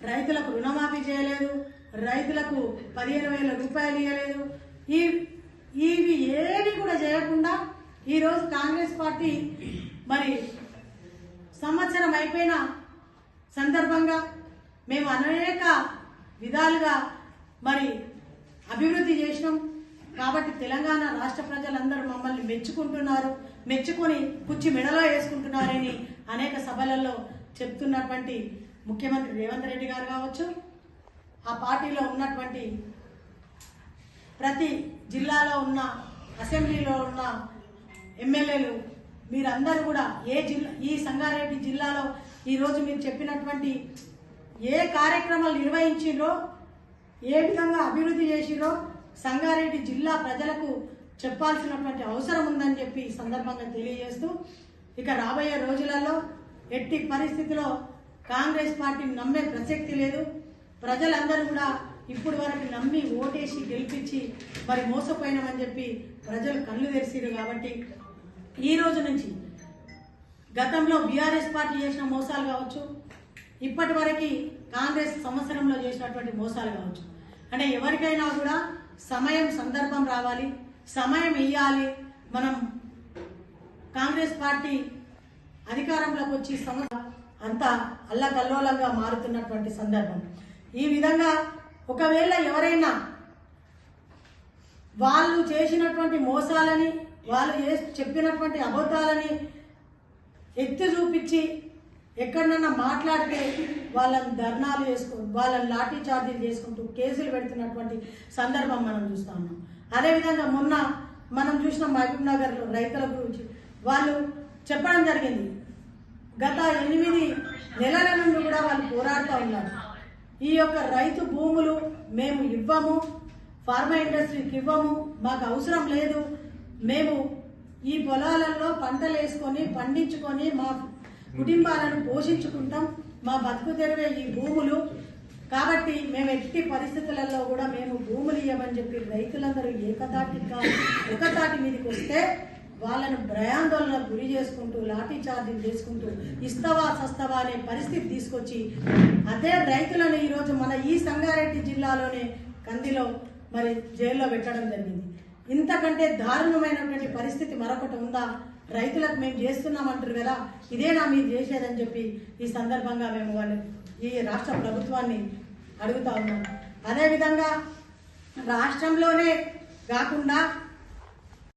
రైతులకు రుణమాఫీ చేయలేదు రైతులకు పదిహేను వేల రూపాయలు ఇవ్వలేదు ఈ ఇవి ఏవి కూడా చేయకుండా ఈరోజు కాంగ్రెస్ పార్టీ మరి సంవత్సరం అయిపోయిన సందర్భంగా మేము అనేక విధాలుగా మరి అభివృద్ధి చేసినాం. కాబట్టి తెలంగాణ రాష్ట్ర ప్రజలందరూ మమ్మల్ని మెచ్చుకుంటున్నారు మెచ్చుకొని పుచ్చి మెడలో వేసుకుంటున్నారని అనేక సభలలో చెప్తున్నటువంటి ముఖ్యమంత్రి రేవంత్ రెడ్డి గారు కావచ్చు ఆ పార్టీలో ఉన్నటువంటి ప్రతి జిల్లాలో ఉన్న అసెంబ్లీలో ఉన్న ఎమ్మెల్యేలు మీరందరూ కూడా ఏ జిల్లా ఈ సంగారెడ్డి జిల్లాలో ఈరోజు మీరు చెప్పినటువంటి ఏ కార్యక్రమాలు నిర్వహించిరో ఏ విధంగా అభివృద్ధి చేసిరో సంగారెడ్డి జిల్లా ప్రజలకు చెప్పాల్సినటువంటి అవసరం ఉందని చెప్పి ఈ సందర్భంగా తెలియజేస్తూ ఇక రాబోయే రోజులలో ఎట్టి పరిస్థితిలో కాంగ్రెస్ పార్టీని నమ్మే ప్రసక్తి లేదు. ప్రజలందరూ కూడా ఇప్పుడు వరకు నమ్మి ఓటేసి గెలిపించి మరి మోసపోయినామని చెప్పి ప్రజలు కళ్ళు తెరిసిరు కాబట్టి ఈ రోజు నుంచి గతంలో బీఆర్ఎస్ పార్టీ చేసిన మోసాలు కావచ్చు ఇప్పటి వరకు కాంగ్రెస్ సంవత్సరంలో చేసినటువంటి మోసాలు కావచ్చు. అంటే ఎవరికైనా కూడా సమయం సందర్భం రావాలి సమయం ఇవ్వాలి మనం కాంగ్రెస్ పార్టీ అధికారంలోకి వచ్చి సంవత్సరం అంతా అల్లకల్లోలంగా మారుతున్నటువంటి సందర్భం. ఈ విధంగా ఒకవేళ ఎవరైనా వాళ్ళు చేసినటువంటి మోసాలని వాళ్ళు చెప్పినటువంటి అబద్ధాలని ఎత్తి చూపించి ఎక్కడన్నా మాట్లాడితే వాళ్ళని ధర్నాలు చేసుకో వాళ్ళని లాఠీ చార్జీలు చేసుకుంటూ కేసులు పెడుతున్నటువంటి సందర్భం మనం చూస్తా ఉన్నాం. అదేవిధంగా మొన్న మనం చూసిన మహబూబ్ నగర్లో రైతుల గురించి. వాళ్ళు చెప్పడం జరిగింది గత ఎనిమిది నెలల నుండి కూడా వాళ్ళు పోరాడుతూ ఉన్నారు. ఈ యొక్క రైతు భూములు మేము ఇవ్వము ఫార్మా ఇండస్ట్రీకి ఇవ్వము మాకు అవసరం లేదు. మేము ఈ పొలాలలో పంటలు వేసుకొని పండించుకొని మా కుటుంబాలను పోషించుకుంటాం. మా బతుకు తెరవే ఈ భూములు. కాబట్టి మేము ఎట్టి పరిస్థితులలో కూడా మేము భూములు ఇవ్వమని చెప్పి రైతులందరూ ఏకతాటి ఒకతాటి మీదకి వస్తే వాళ్ళను భయాందోళన గురి చేసుకుంటూ లాఠీ చార్జీలు చేసుకుంటూ ఇస్తవా సస్తవా అనే పరిస్థితి తీసుకొచ్చి అదే రైతులను ఈరోజు మన ఈ సంగారెడ్డి జిల్లాలోనే కందిలో మరి జైల్లో పెట్టడం జరిగింది. ఇంతకంటే దారుణమైనటువంటి పరిస్థితి మరొకటి ఉందా? రైతులకు మేము చేస్తున్నామంటారు కదా ఇదేనా మీరు చేసేదని చెప్పి ఈ సందర్భంగా మేము వాళ్ళు ఈ రాష్ట్ర ప్రభుత్వాన్ని అడుగుతా ఉన్నాం. అదేవిధంగా రాష్ట్రంలోనే కాకుండా